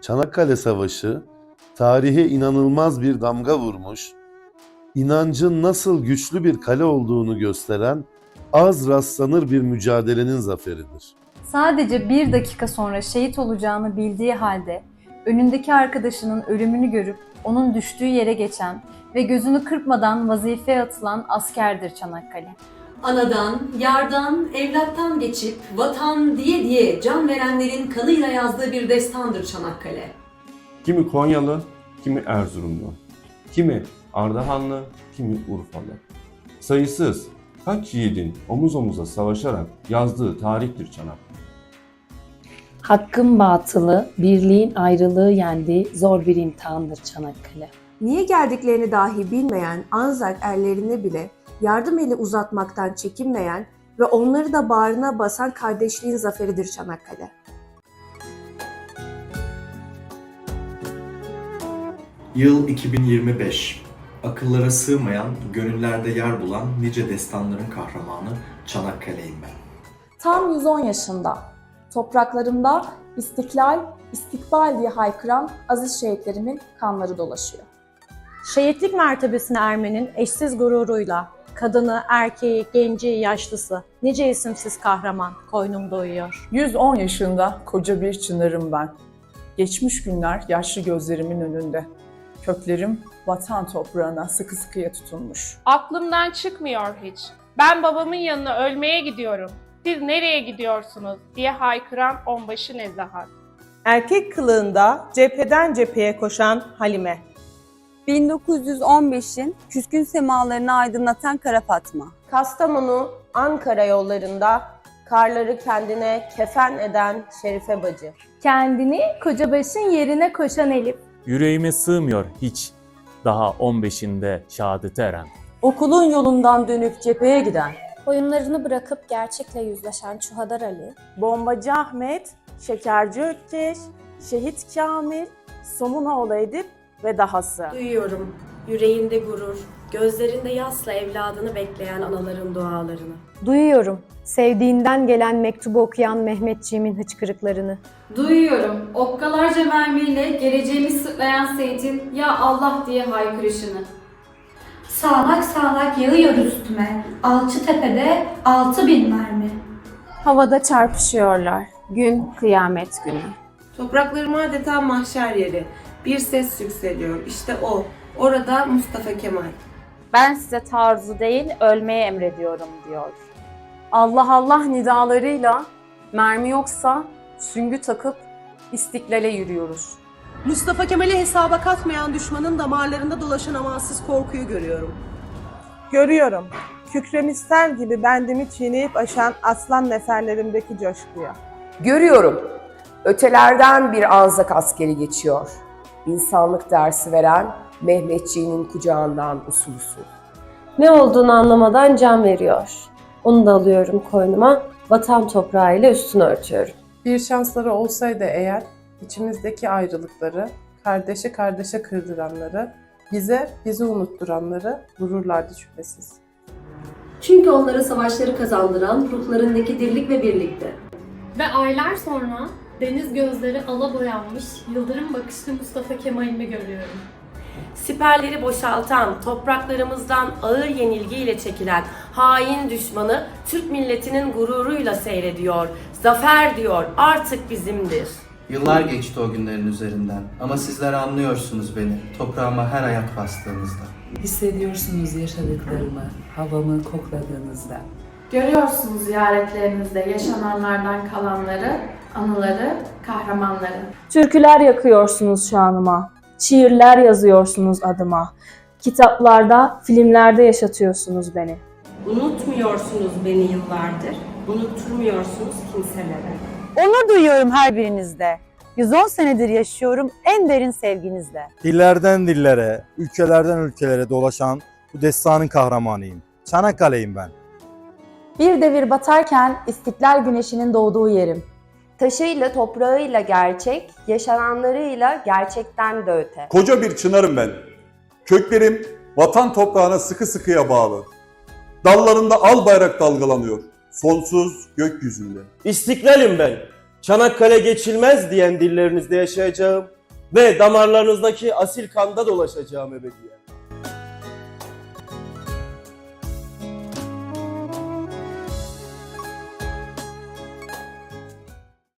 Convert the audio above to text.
Çanakkale Savaşı tarihe inanılmaz bir damga vurmuş, inancın nasıl güçlü bir kale olduğunu gösteren az rastlanır bir mücadelenin zaferidir. Sadece bir dakika sonra şehit olacağını bildiği halde önündeki arkadaşının ölümünü görüp onun düştüğü yere geçen ve gözünü kırpmadan vazifeye atılan askerdir Çanakkale. Anadan, yardan, evlattan geçip vatan diye diye can verenlerin kanıyla yazdığı bir destandır Çanakkale. Kimi Konyalı, kimi Erzurumlu, kimi Ardahanlı, kimi Urfalı. Sayısız kaç yiğidin omuz omuza savaşarak yazdığı tarihtir Çanakkale. Hakkın batılı, birliğin ayrılığı yendiği zor bir imtihandır Çanakkale. Niye geldiklerini dahi bilmeyen Anzak erlerine bile yardım eli uzatmaktan çekinmeyen ve onları da bağrına basan kardeşliğin zaferidir Çanakkale. Yıl 2025. Akıllara sığmayan, gönüllerde yer bulan nice destanların kahramanı Çanakkale'yim ben. Tam 110 yaşında. Topraklarımda istiklal, istikbal diye haykıran aziz şehitlerimin kanları dolaşıyor. Şehitlik mertebesine ermenin eşsiz gururuyla kadını, erkeği, genci, yaşlısı, nice isimsiz kahraman koynumda uyuyor. 110 yaşında koca bir çınarım ben. Geçmiş günler yaşlı gözlerimin önünde. Köklerim vatan toprağına sıkı sıkıya tutunmuş. Aklımdan çıkmıyor hiç. Ben babamın yanına ölmeye gidiyorum. Siz nereye gidiyorsunuz diye haykıran onbaşı Nezahat. Erkek kılığında cepheden cepheye koşan Halime. 1915'in küskün semalarını aydınlatan Kara Fatma. Kastamonu, Ankara yollarında karları kendine kefen eden Şerife Bacı. Kendini kocabaşın yerine koşan Elif. Yüreğime sığmıyor hiç daha 15'inde şehadete eren. Okulun yolundan dönüp cepheye giden Oyunlarını bırakıp gerçekle yüzleşen Çuhadar Ali, Bombacı Ahmet, Şekerci Ökkeş, Şehit Kamil, Somunoğlu Edip ve dahası. Duyuyorum yüreğinde gurur, gözlerinde yasla evladını bekleyen anaların dualarını. Duyuyorum sevdiğinden gelen mektubu okuyan Mehmetçiğimin hıçkırıklarını. Duyuyorum okkalarca mermiyle geleceğimi sırtlayan Seyit'in ya Allah diye haykırışını. Sağanak sağanak yağıyor üstüme. Alçı tepede altı bin mermi. Havada çarpışıyorlar. Gün kıyamet günü. Topraklarım adeta mahşer yeri. Bir ses yükseliyor. İşte o. Orada Mustafa Kemal. Ben size taarruzu değil ölmeye emrediyorum diyor. Allah Allah nidalarıyla mermi yoksa süngü takıp istiklale yürüyoruz. Mustafa Kemal'i hesaba katmayan düşmanın damarlarında dolaşan amansız korkuyu görüyorum. Görüyorum. Kükremiş sel gibi bendimi çiğneyip aşan aslan neferlerimdeki coşkuya. Görüyorum. Ötelerden bir Anzak askeri geçiyor. İnsanlık dersi veren Mehmetçiğinin kucağından usul usul. ne olduğunu anlamadan can veriyor. Onu da alıyorum koynuma, vatan toprağıyla üstünü örtüyorum. Bir şansları olsaydı eğer içimizdeki ayrılıkları, kardeşi kardeşe kırdıranları, bize bizi unutturanları vururlardı şüphesiz. Çünkü onlara savaşları kazandıran ruhlarındaki dirlik ve birlikte. Ve aylar sonra deniz gözleri ala boyanmış, yıldırım bakışlı Mustafa Kemal'imi görüyorum. Siperleri boşaltan, topraklarımızdan ağır yenilgiyle çekilen hain düşmanı Türk milletinin gururuyla seyrediyor. Zafer diyor artık bizimdir. Yıllar geçti o günlerin üzerinden ama sizler anlıyorsunuz beni toprağıma her ayak bastığınızda. Hissediyorsunuz yaşadıklarımı, havamı kokladığınızda. Görüyorsunuz ziyaretlerinizde yaşananlardan kalanları, anıları, kahramanları. Türküler yakıyorsunuz şanıma. Şiirler yazıyorsunuz adıma. Kitaplarda, filmlerde yaşatıyorsunuz beni. Unutmuyorsunuz beni yıllardır, unutturmuyorsunuz kimselere. Onur duyuyorum her birinizde. 110 senedir yaşıyorum en derin sevginizle. Dillerden dillere, ülkelerden ülkelere dolaşan bu destanın kahramanıyım. Çanakkale'yim ben. Bir devir batarken istiklal güneşinin doğduğu yerim. Taşıyla toprağıyla gerçek, yaşananlarıyla gerçekten de öte. Koca bir çınarım ben. Köklerim vatan toprağına sıkı sıkıya bağlı. Dallarında al bayrak dalgalanıyor. Sonsuz gökyüzünde. İstiklalim ben. Çanakkale geçilmez diyen dillerinizde yaşayacağım ve damarlarınızdaki asil kanda dolaşacağım ebediyen.